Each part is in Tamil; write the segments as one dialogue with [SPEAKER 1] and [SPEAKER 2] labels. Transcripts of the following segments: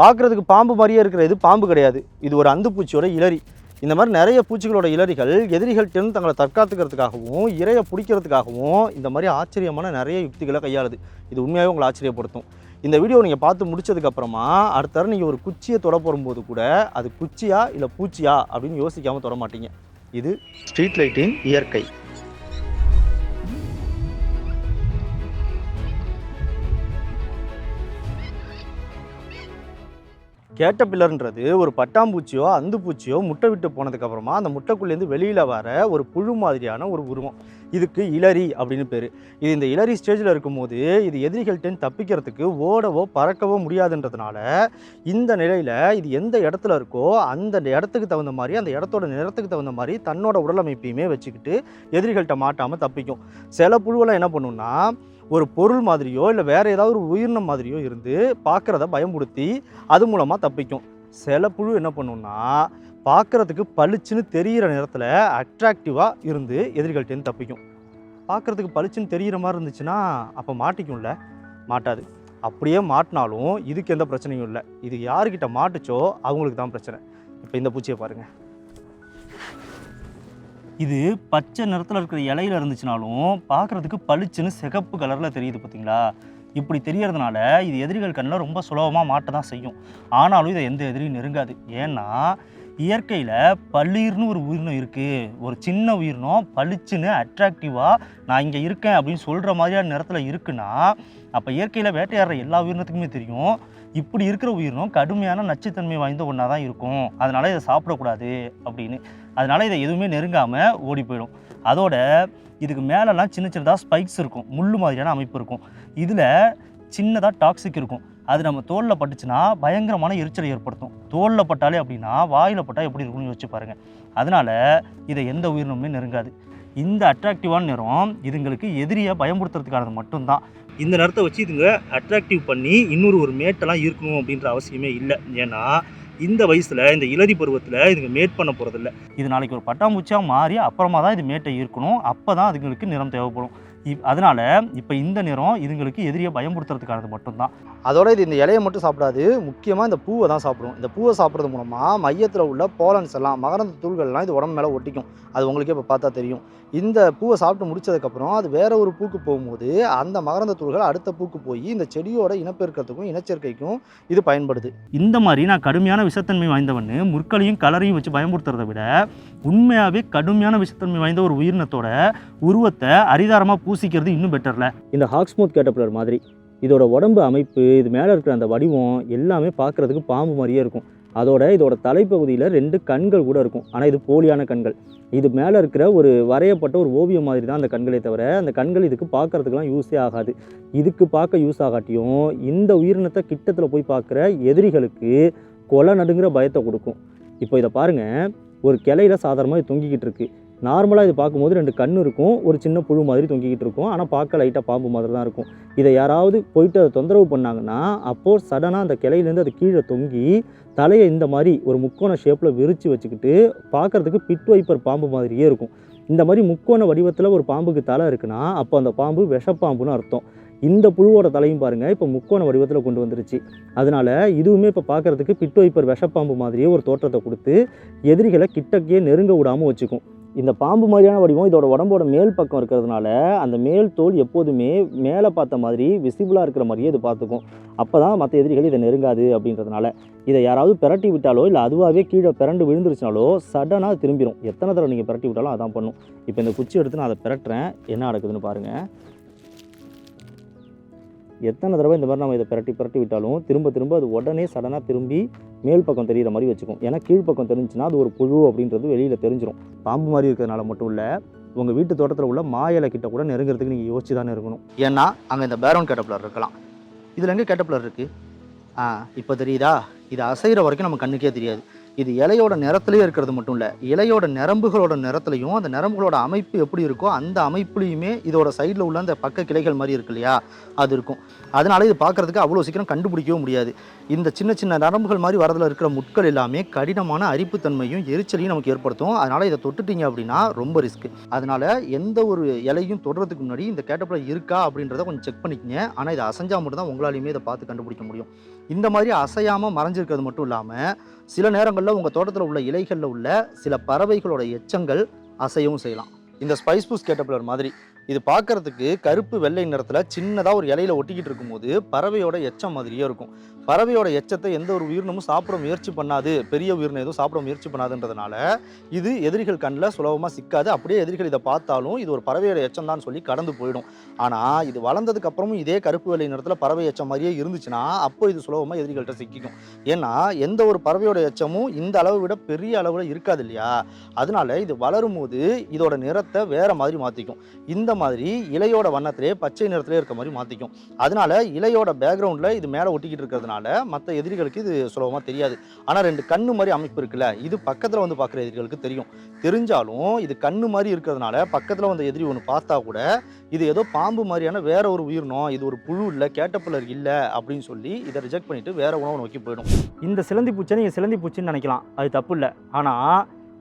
[SPEAKER 1] பார்க்குறதுக்கு பாம்பு மாதிரியே இருக்கிற இது பாம்பு கிடையாது. இது ஒரு அந்து பூச்சியோட இலறி இந்த மாதிரி நிறைய பூச்சிகளோட இளரிகள் எதிரிகள்கிட்ட தங்களை தற்காத்துக்கிறதுக்காகவும் இரையை பிடிக்கிறதுக்காகவும் இந்த மாதிரி ஆச்சரியமான நிறைய யுக்திகளை கையாளுது. இது உண்மையாகவே உங்களை ஆச்சரியப்படுத்தும். இந்த வீடியோ நீங்கள் பார்த்து முடிச்சதுக்கப்புறமா அடுத்த நீங்கள் ஒரு குச்சியை தொட போகும்போது கூட அது குச்சியா இல்லை பூச்சியா அப்படின்னு யோசிக்காமல் தொட மாட்டீங்க. இது ஸ்ட்ரீட் லைட்டின் இயற்கை. கேட்டபில்லர்ன்றது ஒரு பட்டாம்பூச்சியோ அந்து பூச்சியோ முட்டை விட்டு போனதுக்கப்புறமா அந்த முட்டைக்குள்ளேருந்து வெளியில் வர ஒரு புழு மாதிரியான ஒரு உருவம். இதுக்கு இளரி அப்படின்னு பேர். இது இந்த இளரி ஸ்டேஜில் இருக்கும்போது இது எதிரிகள்கிட்ட தப்பிக்கிறதுக்கு ஓடவோ பறக்கவோ முடியாதுன்றதுனால இந்த நிலையில் இது எந்த இடத்துல இருக்கோ அந்த இடத்துக்கு தகுந்த மாதிரி அந்த இடத்தோட நிறத்துக்கு தகுந்த மாதிரி தன்னோட உடலமைப்பையுமே வச்சுக்கிட்டு எதிரிகள்கிட்ட மாட்டாமல் தப்பிக்கும். சில புழுவெல்லாம் என்ன பண்ணுன்னா ஒரு பொருள் மாதிரியோ இல்லை வேறு ஏதாவது ஒரு உயிரினம் மாதிரியோ இருந்து பார்க்குறத பயமுடுத்தி அது மூலமாக தப்பிக்கும். சில புழு என்ன பண்ணுன்னா பார்க்குறதுக்கு பளிச்சுன்னு தெரிகிற நேரத்தில் அட்ராக்டிவாக இருந்து எதிரிகள்ட்டேருந்து தப்பிக்கும். பார்க்குறதுக்கு பளிச்சுன்னு தெரிகிற மாதிரி இருந்துச்சுன்னா அப்போ மாட்டிக்கும்ல? மாட்டாது. அப்படியே மாட்டினாலும் இதுக்கு எந்த பிரச்சனையும் இல்லை. இது யாருக்கிட்ட மாட்டுச்சோ அவங்களுக்கு தான் பிரச்சனை. இப்போ இந்த பூச்சியை பாருங்கள் இது பச்சை நிறத்தில் இருக்கிற இலையில இருந்துச்சுனாலும் பார்க்குறதுக்கு பளிச்சுன்னு சிகப்பு கலரில் தெரியுது பார்த்தீங்களா இப்படி தெரியறதுனால இது எதிரிகள் கண்ணில் ரொம்ப சுலபமாக மாட்ட தான் செய்யும். ஆனாலும் இதை எந்த எதிரியும் நெருங்காது. ஏன்னா இயற்கையில் பள்ளீர்னு ஒரு உயிரினம் இருக்குது ஒரு சின்ன உயிரினம் பளிச்சுன்னு அட்ராக்டிவாக நான் இங்கே இருக்கேன் அப்படின்னு சொல்கிற மாதிரியான நிறத்தில் இருக்குன்னா அப்போ இயற்கையில் வேட்டையாடுற எல்லா உயிரினத்துக்குமே தெரியும். இப்படி இருக்கிற உயிரினம் கடுமையான நச்சுத்தன்மை வாய்ந்த ஒன்றா தான் இருக்கும். அதனால் இதை சாப்பிடக்கூடாது அப்படின்னு. அதனால் இதை எதுவுமே நெருங்காமல் ஓடி போயிடும். அதோட இதுக்கு மேலெல்லாம் சின்ன சின்னதாக ஸ்பைக்ஸ் இருக்கும். முள் மாதிரியான அமைப்பு இருக்கும். இதில் சின்னதாக டாக்ஸிக் இருக்கும். அது நம்ம தோலில் பட்டுச்சுன்னா பயங்கரமான எரிச்சலை ஏற்படுத்தும். தோலில் பட்டாலே அப்படின்னா வாயில் பட்டால் எப்படி இருக்கும்னு யோசிச்சு பாருங்கள் அதனால் இதை எந்த உயிரினமுமே நெருங்காது. இந்த அட்ராக்டிவான நிறம் இதுங்களுக்கு எதிரியை பயன்படுத்துறதுக்கானது மட்டும்தான். இந்த நிறத்தை வச்சு இதுங்க அட்ராக்டிவ் பண்ணி இன்னொரு ஒரு மேட்டெல்லாம் இருக்கணும் அப்படின்ற அவசியமே இல்லை. ஏன்னா இந்த வயசில் இந்த இளதி பருவத்தில் இதுங்க மேட் பண்ண போகிறதில்ல இது நாளைக்கு ஒரு பட்டாம்பூச்சியாக மாறி அப்புறமா தான் இது மேட்டை இருக்கணும். அப்போ தான் அதுங்களுக்கு நிறம் தேவைப்படும். இப் அதனால் இப்போ இந்த நிறம் இதுங்களுக்கு எதிரியை பயமுறுத்துறதுக்கானது மட்டும்தான். அதோட இது இந்த இலையை மட்டும் சாப்பிடாது. முக்கியமாக இந்த பூவை தான் சாப்பிடும் இந்த பூவை சாப்பிட்றது மூலமாக மையத்தில் உள்ள போலன்ஸ் எல்லாம் மகரந்த தூள்கள்லாம் இது உடம்பு மேலே ஒட்டிக்கும். அது உங்களுக்கே இப்போ பார்த்தா தெரியும். இந்த பூவை சாப்பிட்டு முடிச்சதுக்கப்புறம் அது வேற ஒரு பூக்கு போகும்போது அந்த மகரந்த தூள்கள் அடுத்த பூக்கு போய் இந்த செடியோட இனப்பெருக்கத்துக்கும் இனச்சேர்க்கைக்கும் இது பயன்படுது. இந்த மாதிரி நான் கடுமையான விஷத்தன்மை வாய்ந்தவன்னு முற்களையும் கலரையும் வச்சு பயமுறுத்துறதை விட உண்மையாகவே கடுமையான விஷத்தன்மை வாய்ந்த ஒரு உயிரினத்தோட உருவத்தை அரிதாரமாக பூசிக்கிறது இன்னும் பெட்டர்ல இந்த ஹாக்ஸ்மூத் கேட்டப்ளர் மாதிரி இதோட உடம்பு அமைப்பு இது மேலே இருக்கிற அந்த வடிவம் எல்லாமே பார்க்குறதுக்கு பாம்பு மாதிரியே இருக்கும். அதோட இதோட தலைப்பகுதியில் ரெண்டு கண்கள் கூட இருக்கும். ஆனால் இது போலியான கண்கள். இது மேலே இருக்கிற ஒரு வரையப்பட்ட ஒரு ஓவியம் மாதிரி தான் அந்த கண்களே தவிர அந்த கண்கள் இதுக்கு பார்க்கறதுக்கெல்லாம் யூஸே ஆகாது. இதுக்கு பார்க்க யூஸ் ஆகாட்டியும் இந்த உயிரினத்தை கிட்டத்தில் போய் பார்க்குற எதிரிகளுக்கு கொலை நடுங்கிற பயத்தை கொடுக்கும். இப்போ இதை பாருங்கள் ஒரு கிளையில சாதாரணமாக இது தொங்கிக்கிட்டு இருக்குது நார்மலாக இது பார்க்கும்போது ரெண்டு கண் இருக்கும். ஒரு சின்ன புழு மாதிரி தொங்கிக்கிட்டு இருக்கும். ஆனால் பார்க்க லைட்டாக பாம்பு மாதிரி தான் இருக்கும். இதை யாராவது போயிட்டு அதை தொந்தரவு பண்ணாங்கன்னா அப்போது சடனாக அந்த கிளையிலேருந்து அது கீழே தொங்கி தலையை இந்த மாதிரி ஒரு முக்கோண ஷேப்பில் விரித்து வச்சுக்கிட்டு பார்க்குறதுக்கு பிட் வைப்பர் பாம்பு மாதிரியே இருக்கும். இந்த மாதிரி முக்கோண வடிவத்தில் ஒரு பாம்புக்கு தலை இருக்குன்னா அப்போ அந்த பாம்பு விஷப்பாம்புன்னு அர்த்தம். இந்த புழுவோட தலையும் பாருங்கள் இப்போ முக்கோண வடிவத்தில் கொண்டு வந்துருச்சு. அதனால் இதுவுமே இப்போ பார்க்குறதுக்கு பிட் வைப்பர் விஷப்பாம்பு மாதிரியே ஒரு தோற்றத்தை கொடுத்து எதிரிகளை கிட்டக்கே நெருங்க விடாமல் வச்சுக்கும். இந்த பாம்பு மாதிரியான வடிவம் இதோட உடம்போட மேல் பக்கம் இருக்கிறதுனால அந்த மேல் தோல் எப்போதுமே மேலே பார்த்த மாதிரி விசிபிளாக இருக்கிற மாதிரியே இது பார்த்துக்கும். அப்போ தான் மற்ற எதிரிகள் இதை நெருங்காது அப்படின்றதுனால. இதை யாராவது பிரட்டி விட்டாலோ இல்லை அதுவாகவே கீழே பிறண்டு விழுந்துருச்சுனாலோ சடனாக திரும்பிடும் எத்தனை தடவை நீங்கள் பிரட்டி விட்டாலும் அதான் பண்ணும். இப்போ இந்த குச்சி எடுத்து நான் அதை பிரட்டுறேன். என்ன நடக்குதுன்னு பாருங்கள் எத்தனை தடவை இந்த மாதிரி நம்ம இதை பிரட்டி பிரட்டி விட்டாலும் திரும்ப திரும்ப அது உடனே சடனாக திரும்பி மேல் பக்கம் தெரிகிற மாதிரி வச்சுக்கும். ஏன்னா கீழ்ப்பக்கம் தெரிஞ்சுன்னா அது ஒரு புழு அப்படின்றது வெளியில் தெரிஞ்சிடும் பாம்பு மாதிரி இருக்கிறதுனால மட்டும் இல்லை உங்கள் வீட்டு தோட்டத்தில் உள்ள மாயலை கிட்ட கூட நெருங்கிறதுக்கு நீங்கள் யோசிச்சு தானே இருக்கணும். ஏன்னா அங்கே இந்த பேரோன் கேட்டப்ளர் இருக்கலாம். இதில் எங்கே கேட்டப்ளர் இருக்குது ஆ இப்போ தெரியுதா? இது அசைகிற வரைக்கும் நம்ம கண்ணுக்கே தெரியாது.
[SPEAKER 2] இது இலையோட நிறத்துலேயே இருக்கிறது மட்டும் இல்லை இலையோட நரம்புகளோட நிறத்துலையும் அந்த நரம்புகளோட அமைப்பு எப்படி இருக்கோ அந்த அமைப்புலையுமே இதோட சைடில் உள்ள அந்த பக்க கிளைகள் மாதிரி இருக்கு இல்லையா? அது இருக்கும். அதனால இது பார்க்கறதுக்கு அவ்வளோ சீக்கிரம் கண்டுபிடிக்கவும் முடியாது. இந்த சின்ன சின்ன நரம்புகள் மாதிரி வரதில் இருக்கிற முட்கள் எல்லாமே கடினமான அரிப்புத்தன்மையும் எரிச்சலையும் நமக்கு ஏற்படுத்தும். அதனால இதை தொட்டுட்டீங்க அப்படின்னா ரொம்ப ரிஸ்க் அதனால் எந்த ஒரு இலையும் தொடுறதுக்கு முன்னாடி இந்த கேட்டப்பில் இருக்கா அப்படின்றத கொஞ்சம் செக் பண்ணிக்கங்க. ஆனால் இதை அசைஞ்சால் மட்டும் தான் உங்களாலையுமே இதை பார்த்து கண்டுபிடிக்க முடியும். இந்த மாதிரி அசையாமல் மறைஞ்சிருக்கிறது மட்டும் இல்லாமல் சில நேரங்களில் உங்கள் தோட்டத்தில் உள்ள இலைகளில் உள்ள சில பறவைகளோட எச்சங்கள் அசையவும் செய்யலாம். இந்த ஸ்பைஸ் பூஸ் கேட்டப்பிலர் மாதிரி. இது பார்க்கறதுக்கு கருப்பு வெள்ளை நிறத்தில் சின்னதாக ஒரு இலையில ஒட்டிக்கிட்டு இருக்கும்போது பறவையோட எச்சம் மாதிரியே இருக்கும். பறவையோட எச்சத்தை எந்த ஒரு உயிரினமும் சாப்பிட முயற்சி பண்ணாது. பெரிய உயிரினம் எதுவும் சாப்பிட முயற்சி பண்ணாதுன்றதுனால இது எதிரிகள் கண்ணில் சுலபமாக சிக்காது. அப்படியே எதிரிகள் இதை பார்த்தாலும் இது ஒரு பறவையோட எச்சம் தான் சொல்லி கடந்து போயிடும். ஆனால் இது வளர்ந்ததுக்கு அப்புறமும் இதே கருப்பு வெள்ளை நிறத்தில் பறவை எச்சம் மாதிரியே இருந்துச்சுன்னா அப்போ இது சுலபமாக எதிரிகள்கிட்ட சிக்கிக்கும். ஏன்னா எந்த ஒரு பறவையோட எச்சமும் இந்த அளவை விட பெரிய அளவில் இருக்காது இல்லையா? அதனால இது வளரும் போது இதோட நிறத்தை வேற மாதிரி மாற்றிக்கும் இந்த மாதிரி இலையோட வண்ணத்திலே பச்சை நிறத்திலே இருக்க மாதிரி மாற்றிக்கும் அதனால இலையோட பேக்ரவுண்டில் இது மேலே ஒட்டிக்கிட்டு இருக்கிறதுனால மற்ற எதிரிகளுக்கு இது சுலபமாக தெரியாது. ஆனால் ரெண்டு கண்ணு மாதிரி அமைப்பு இருக்குல்ல இது பக்கத்தில் வந்து பார்க்குற எதிரிகளுக்கு தெரியும். தெரிஞ்சாலும் இது கண்ணு மாதிரி இருக்கிறதுனால பக்கத்தில் வந்த எதிரி ஒன்று பார்த்தா கூட இது ஏதோ பாம்பு மாதிரியான வேற ஒரு உயிரினம் இது ஒரு புழு இல்லை கேட்டப்பிள்ளர் இல்லை அப்படின்னு சொல்லி இதை ரிஜெக்ட் பண்ணிட்டு வேற உணவு நோக்கி போயிடும்.
[SPEAKER 1] இந்த சிலந்தி பூச்சை நீங்கள் சிலந்தி பூச்சின்னு நினைக்கலாம். அது தப்பு இல்லை. ஆனால்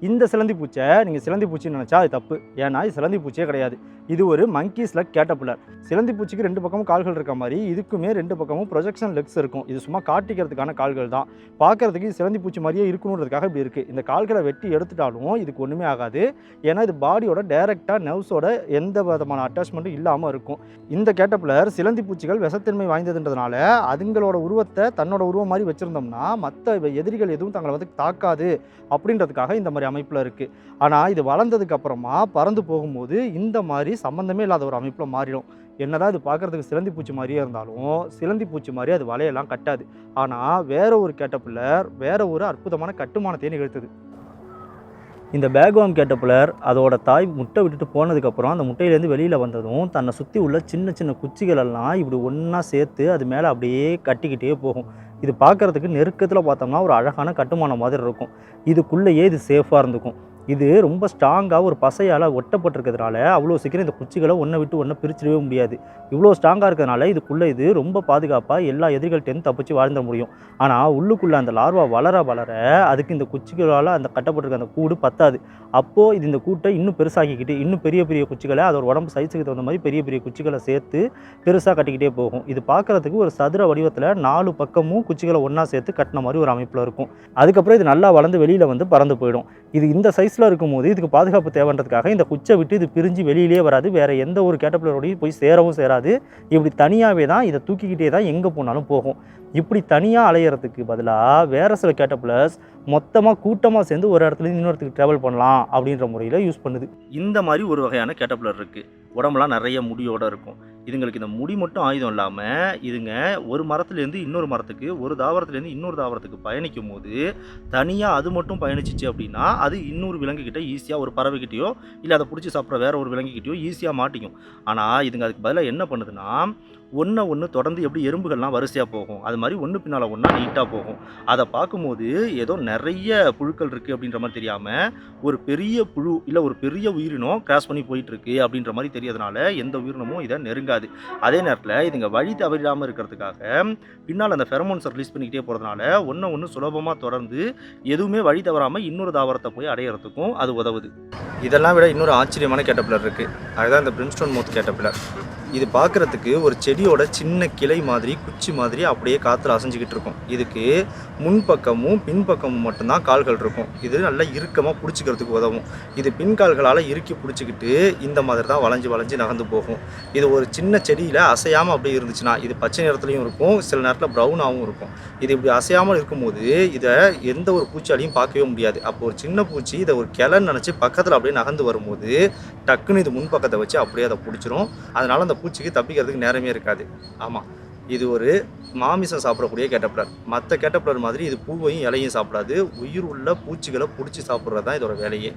[SPEAKER 1] இந்த சிலந்தி பூச்சை நீங்கள் சிலந்தி பூச்சின்னு நினச்சா அது தப்பு. ஏன்னா இது சிலந்தி பூச்சியே கிடையாது. இது ஒரு மங்கீஸில் கேட்டப்புலர் சிலந்தி பூச்சிக்கு ரெண்டு பக்கமும் கால்கள் இருக்க மாதிரி இதுக்குமே ரெண்டு பக்கமும் ப்ரொஜெக்ஷன் லெக்ஸ் இருக்கும். இது சும்மா காட்டிக்கிறதுக்கான கால்கள் தான். பார்க்கறதுக்கு சிலந்தி பூச்சி மாதிரியே இருக்கணுன்றதுக்காக இப்படி இருக்குது இந்த கால்களை வெட்டி எடுத்துட்டாலும் இதுக்கு ஒன்றுமே ஆகாது. ஏன்னா இது பாடியோட டைரெக்டாக நர்வ்ஸோட எந்த விதமான அட்டாச்மெண்ட்டும் இல்லாமல் இருக்கும். இந்த கேட்டப்புலர் சிலந்தி பூச்சிகள் விஷத்தன்மை வாய்ந்ததுன்றதுனால அதுங்களோட உருவத்தை தன்னோட உருவம் மாதிரி வச்சுருந்தோம்னா மற்ற எதிரிகள் எதுவும் தங்களை வந்து தாக்காது. அப்படின்றதுக்காக இந்த மாதிரி அமைப்பில் இருக்குது ஆனால் இது வளர்ந்ததுக்கு அப்புறமா பறந்து போகும்போது இந்த மாதிரி சம்மந்தமே இல்லாத ஒரு அமைப்பில் மாறிடும். என்னதான் இது பார்க்குறதுக்கு சிலந்தி பூச்சி மாதிரியே இருந்தாலும் சிலந்தி பூச்சி மாதிரி அது வலையெல்லாம் கட்டாது. ஆனால் வேற ஒரு கேட்டப்புலர் வேற ஒரு அற்புதமான கட்டுமானத்தை நிகழ்த்துது. இந்த பேக்வாம் கேட்டப்புலர் அதோட தாய் முட்டை விட்டுட்டு போனதுக்கப்புறம் அந்த முட்டையிலேருந்து வெளியில் வந்ததும் தன்னை சுற்றி உள்ள சின்ன சின்ன குச்சிகள் எல்லாம் இப்படி ஒன்றா சேர்த்து அது மேலே அப்படியே கட்டிக்கிட்டே போகும். இது பார்க்குறதுக்கு நெருக்கத்தில் பார்த்தோம்னா ஒரு அழகான கட்டுமானம் மாதிரி இருக்கும். இதுக்குள்ளேயே இது சேஃபாக இருந்துக்கும். இது ரொம்ப ஸ்ட்ராங்காக ஒரு பசையால் ஒட்டப்பட்டிருக்கிறதுனால அவ்வளோ சீக்கிரம் இந்த குச்சிகளை ஒன்றை விட்டு ஒன்றை பிரிச்சிடவே முடியாது. இவ்வளோ ஸ்ட்ராங்காக இருக்கிறதுனால இதுக்குள்ளே இது ரொம்ப பாதுகாப்பாக எல்லா எதிரிகள்கிட்டேருந்து தப்பிச்சு வாழ்ந்துட முடியும். ஆனால் உள்ளுக்குள்ளே அந்த லார்வா வளர வளர அதுக்கு இந்த குச்சிகளால் அந்த கட்டப்பட்டிருக்க அந்த கூடு பத்தாது. அப்போது இது இந்த கூட்டை இன்னும் பெருசாக்கிக்கிட்டு இன்னும் பெரிய பெரிய குச்சிகளை அதோட உடம்பு சைஸுக்கு தகுந்த மாதிரி பெரிய பெரிய குச்சிகளை சேர்த்து பெருசாக கட்டிக்கிட்டே போகும். இது பார்க்குறதுக்கு ஒரு சதுர வடிவத்தில் நாலு பக்கமும் குச்சிகளை ஒன்றா சேர்த்து கட்டின மாதிரி ஒரு அமைப்பில் இருக்கும். அதுக்கப்புறம் இது நல்லா வளர்ந்து வெளியில் வந்து பறந்து போயிடும். இது இந்த சைஸில் இருக்கும்போது இதுக்கு பாதுகாப்பு தேவைன்றதுக்காக இந்த குச்சை விட்டு இது பிரிஞ்சு வெளியிலே வராது. வேறு எந்த ஒரு கேட்டப்பிள்ளரோடையும் போய் சேரவும் சேராது. இப்படி தனியாகவே தான் இதை தூக்கிக்கிட்டே தான் எங்கே போனாலும் போகும். இப்படி தனியாக அலையிறதுக்கு பதிலாக வேறு சில கேட்டப்பிலர்ஸ் மொத்தமாக கூட்டமாக சேர்ந்து ஒரு இடத்துல இருந்து இன்னொருத்துக்கு ட்ராவல் பண்ணலாம் அப்படின்ற முறையில் யூஸ் பண்ணுது. இந்த மாதிரி ஒரு வகையான கேட்டப்பிள்ளர் இருக்குது உடம்புலாம் நிறைய முடியோடு இருக்கும். இதுங்களுக்கு இந்த முடி மட்டும் ஆயுதம் இல்லாமல் இதுங்க ஒரு மரத்துலேருந்து இன்னொரு மரத்துக்கு ஒரு தாவரத்துலேருந்து இன்னொரு தாவரத்துக்கு பயணிக்கும் போது தனியாக அது மட்டும் பயணிச்சிச்சு அப்படின்னா அது இன்னொரு விலங்குகிட்ட ஈஸியாக ஒரு பறவைகிட்டயோ இல்லை அதை பிடிச்சி சாப்பிட்ற வேற ஒரு விலங்குகிட்டயோ ஈஸியாக மாட்டிக்கும். ஆனால் இதுங்க அதுக்கு பதிலாக என்ன பண்ணுதுன்னா ஒன்றை ஒன்று தொடர்ந்து எப்படி எறும்புகள்லாம் வரிசையாக போகும்? அது மாதிரி ஒன்று பின்னால் ஒன்றா நீட்டாக போகும். அதை பார்க்கும்போது ஏதோ நிறைய புழுக்கள் இருக்குது அப்படின்ற மாதிரி தெரியாமல் ஒரு பெரிய புழு இல்லை ஒரு பெரிய உயிரினம் கிராஸ் பண்ணி போயிட்டுருக்கு அப்படின்ற மாதிரி தெரியறதுனால எந்த உயிரினமும் இதை நெருங்காது. அதே நேரத்தில் இதுங்க வழி தவறிடாமல் இருக்கிறதுக்காக பின்னால் அந்த ஃபெரமோன்ஸை ரிலீஸ் பண்ணிக்கிட்டே போகிறதுனால ஒன்று ஒன்று சுலபமாக தொடர்ந்து எதுவுமே வழி தவறாமல் இன்னொரு தாவரத்தை போய் அடையிறதுக்கும் அது உதவுது. இதெல்லாம் விட இன்னொரு ஆச்சரியமான கேட்டப்பிலர் இருக்குது அதுதான் இந்த பிரிம்ஸ்டோன் மவுத் கேட்டப்பிலர் இது பார்க்குறதுக்கு ஒரு செடியோட சின்ன கிளை மாதிரி குச்சி மாதிரி அப்படியே காற்றுல அசைஞ்சிக்கிட்டு இருக்கும். இதுக்கு முன்பக்கமும் பின்பக்கமும் மட்டும்தான் கால்கள் இருக்கும். இது நல்லா இறுக்கமாக பிடிச்சிக்கிறதுக்கு உதவும். இது பின்கால்களால் இறுக்கி பிடிச்சிக்கிட்டு இந்த மாதிரி தான் வளைஞ்சு வளைஞ்சு நகர்ந்து போகும். இது ஒரு சின்ன செடியில் அசையாமல் அப்படியே இருந்துச்சுன்னா இது பச்சை நிறத்துலையும் இருக்கும் சில நேரத்தில் ப்ரௌனாகவும் இருக்கும். இது இப்படி அசையாமல் இருக்கும்போது இதை எந்த ஒரு பூச்சாலையும் பார்க்கவே முடியாது. அப்போ ஒரு சின்ன பூச்சி இதை ஒரு கிளன்னு நினச்சி பக்கத்தில் அப்படியே நகர்ந்து வரும்போது டக்குன்னு இது முன்பக்கத்தை வச்சு அப்படியே அதை பிடிச்சிரும். அதனால் அந்த பூச்சிக்கு தப்பிக்கிறதுக்கு நேரமே இருக்காது. ஆமாம் இது ஒரு மாமிசம் சாப்பிடக்கூடிய கேட்டப்ளர் மற்ற கேட்டப்ளர் மாதிரி இது பூவையும் இலையும் சாப்பிடாது. உயிர் உள்ள பூச்சிகளை பிடிச்சி சாப்பிட்றது தான் இதோட வேலையே.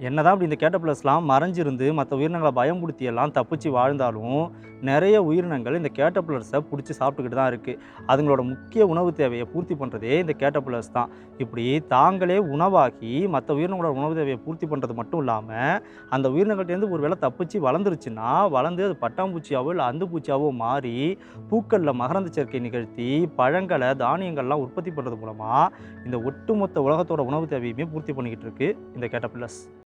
[SPEAKER 1] என்னதான் அப்படி இந்த கேட்டப்ளஸ்லாம் மறைஞ்சிருந்து மற்ற உயிரினங்களை பயம்படுத்தி எல்லாம் தப்பிச்சு வாழ்ந்தாலும் நிறைய உயிரினங்கள் இந்த கேட்டபிளர்ஸை பிடிச்சி சாப்பிட்டுக்கிட்டு தான் இருக்குது அதுங்களோட முக்கிய உணவு தேவையை பூர்த்தி பண்ணுறதே இந்த கேட்டப்ளர்ஸ் தான். இப்படி தாங்களே உணவாகி மற்ற உயிரினங்களோட உணவு தேவையை பூர்த்தி பண்ணுறது மட்டும் இல்லாமல் அந்த உயிரினங்கள்ட்டேருந்து ஒரு வேளை தப்பிச்சு வளர்ந்துருச்சுன்னா வளர்ந்து அது பட்டாம்பூச்சியாவோ இல்லை அந்துப்பூச்சியாவோ மாறி பூக்களில் மகரந்த சேர்க்கை நிகழ்த்தி பழங்களை தானியங்கள்லாம் உற்பத்தி பண்ணுறது மூலமாக இந்த ஒட்டுமொத்த உலகத்தோட உணவு தேவையுமே பூர்த்தி பண்ணிக்கிட்டு இருக்கு இந்த கேட்டபில்லர்ஸ்